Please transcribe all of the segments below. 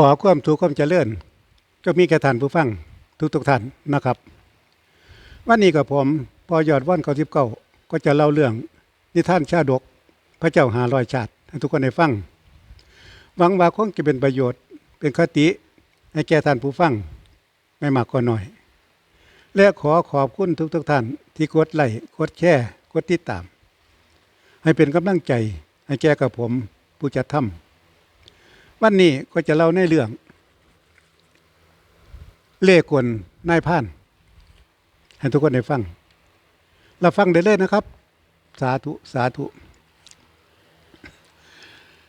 ขอความถูกความเจริญก็มีแก่ท่านผู้ฟังทุกทุกๆท่านนะครับ วันนี้กับผมพอยอดว่านเขาทิบเก้าก็จะเล่าเรื่องนิทานชาดก พระเจ้าหาลอยชาติให้ทุกคนได้ฟังหวังว่าคงจะเป็นประโยชน์เป็นคติให้แก่ท่านผู้ฟังไม่มากก็น้อย และขอขอบคุณทุกทุกๆท่านที่กดไลค์กดแชร์กดติดตาม ให้เป็นกำลังใจให้แก่กับผมผู้จัดทำ วันนี้ก็จะเล่าในเรื่อง เล่กลนายพราน ให้ทุกคนได้ฟังเราฟังได้เลยนะครับ สาธุ สาธุ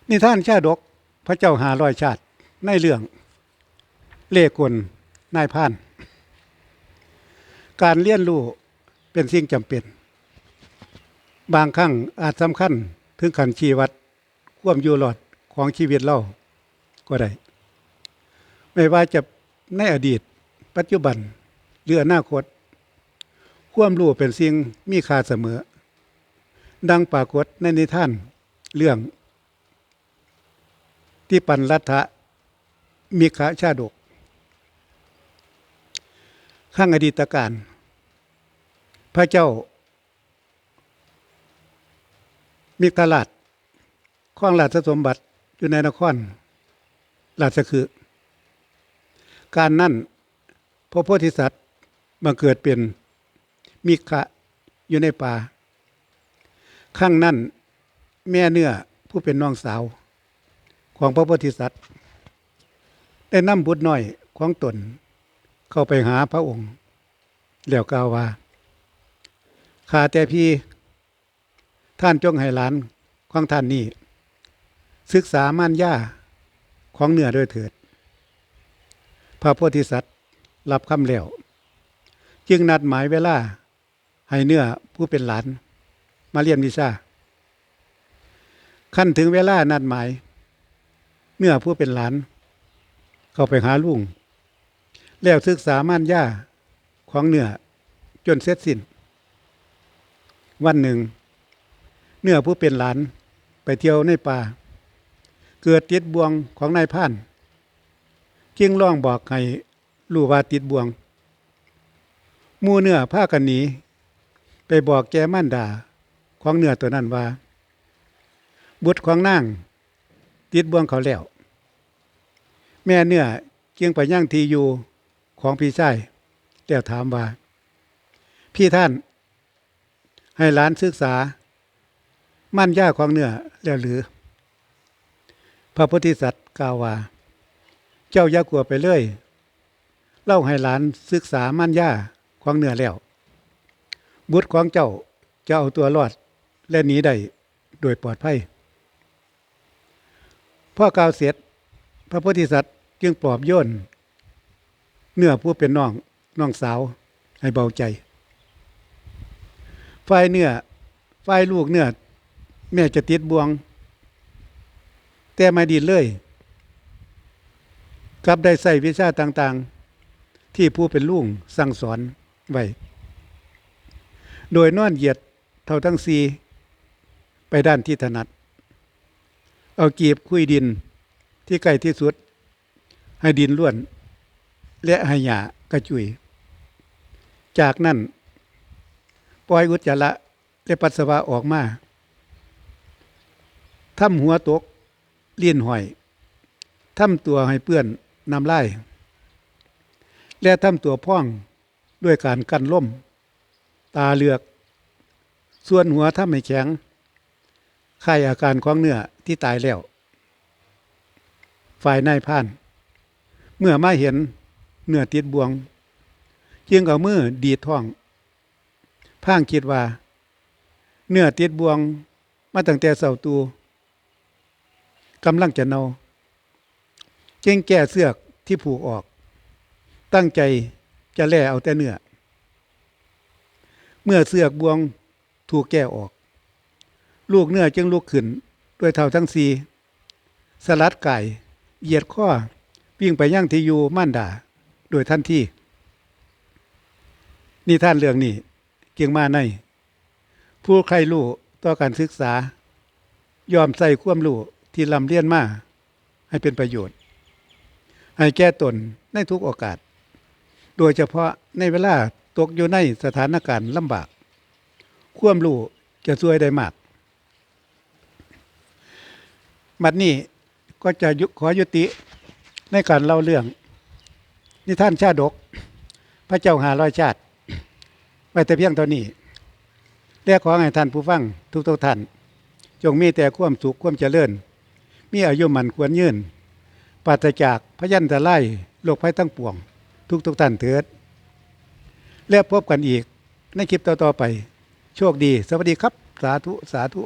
นิท่านชาดก พระเจ้าหาร้อยชาติ ในเรื่อง เล่กลนายพราน การเลี้ยนรู้เป็นสิ่งจำเป็น บางครั้งอาจสำคัญถึงขันชีวัด ควมอยู่รอดของชีวิตเรา ก็ได้ ไม่ว่าจะในอดีต ปัจจุบันหรืออนาคต ความรู้เป็นสิ่งมีค่าเสมอ ดังปรากฏในนิทานเรื่อง ที่ปันรัฐะมีขาชาดก ข้างอดีตการ พระเจ้า มิตรราชข้องราชสมบัติอยู่ในนคร ราชคือ การนั่นพระโพธิสัตว์บังเกิดเป็นมิขะอยู่ในป่า ข้างนั่นแม่เนื้อผู้เป็นน้องสาว ของพระโพธิสัตว์ได้นำบุตรน้อยของตน เข้าไปหาพระองค์ แล้วกล่าวว่าข้าแต่พี่ท่านจงให้หลานของท่านนี้ศึกษามารยา ของเนื้อด้วยเถิด พระโพธิสัตว์รับคำแล้ว จึงนัดหมายเวลา ให้เนื้อผู้เป็นหลาน มาเรียนวิชาขั้นถึงเวลานัดหมาย เนื้อผู้เป็นหลาน เข้าไปหาลุงแล้วศึกษามารยาของเนื้อจนเสร็จสิ้น วันหนึ่ง เนื้อผู้เป็นหลานไปเที่ยวในป่า เกิดติดบ่วงของนายพ่านจึงร้องบอกให้รู้ว่าติดบ่วงมูเนื้อผ้ากันหนีไปบอกแกม่านดาของเนื้อตัวนั้นว่า บุตรของนางติดบ่วงเขาแล้ว แม่เนื้อจึงไปย่างทีอยู่ของพี่ชายแล้วถามว่า พี่ท่าน ให้หลานศึกษา มั่นย่าของเนื้อแล้วหรือ พระพุทธสัตว์กล่าวว่า เจ้าอย่ากลัวไปเลย เล่าให้หลานศึกษามั่นย่าของเนื้อแล้ว บุตรของเจ้าจะเอาตัวรอดและหนีได้โดยปลอดภัยพ่อกล่าวเสร็จพระพุทธสัตว์จึงปลอบโยนเนื้อผู้เป็นน้องน้องสาวให้เบาใจฝ่ายเนื้อฝ่ายลูกเนื้อแม่จะติดบวง แต่ไม่ดีเลยกลับได้ใส่วิชาต่างๆ ที่ผู้เป็นลุงสั่งสอนไว้โดยนอนเหยียดเท่าทั้งสีไปด้านที่ถนัด เอากีบคุยดินที่ใกล้ที่สุด ให้ดินล้วน และให้หญ้ากระจุย จากนั้นปล่อยอุจจาระและปัสสาวะออกมาทำหัวตก เลียนห้อยทำตัวให้เปื้อนน้ำลายและทำตัวพ่องด้วยการกั้นล่ม ตาเลือก ส่วนหัวทำให้แข็งไข้อาการของเนื้อที่ตายแล้ว ฝ่ายนายพาน เมื่อมาเห็นเนื้อติดบวงจึงเอามือดีดท้องพ่างคิดว่า เนื้อติดบวงมาตั้งแต่เสาตู กำลังจะเนาเจึงแก้เสือกที่ผูกออก ตั้งใจจะแล่เอาแต่เนื้อ เมื่อเสือกบวงถูกแก้ออก ลูกเนื้อจึงลุกขึ้นด้วยเท่าทั้งสีสลัดไก่เหยียดข้อวิ่งไปย่างที่อยู่ม่านด่า โดยท่านที่ นี่ท่านเรื่องนี้เกียงมาใน ผู้ใครรู้ต่อการศึกษา ยอมใส่ความรู้ ที่ลำเลียนมาให้เป็นประโยชน์ ให้แก้ตนในทุกโอกาส โดยเฉพาะในเวลาตกอยู่ในสถานการณ์ลำบาก ความรู้จะช่วยได้มากบัดนี้ก็จะยุขอยุติในการเล่าเรื่อง นิท่านชาดก พระเจ้าหาร้อยชาติ ไว้แต่เพียงเท่านี้และขอให้ท่านผู้ฟังทุกทุกท่าน จงมีแต่ความสุขความเจริญ มีอายุมันควรยืนปราศจากพยันตะไล่โรคภัยทั้งปวง ทุกทุกท่านเถิด และพบกันอีกในคลิปต่อๆไป โชคดี สวัสดีครับ สาธุ สาธุ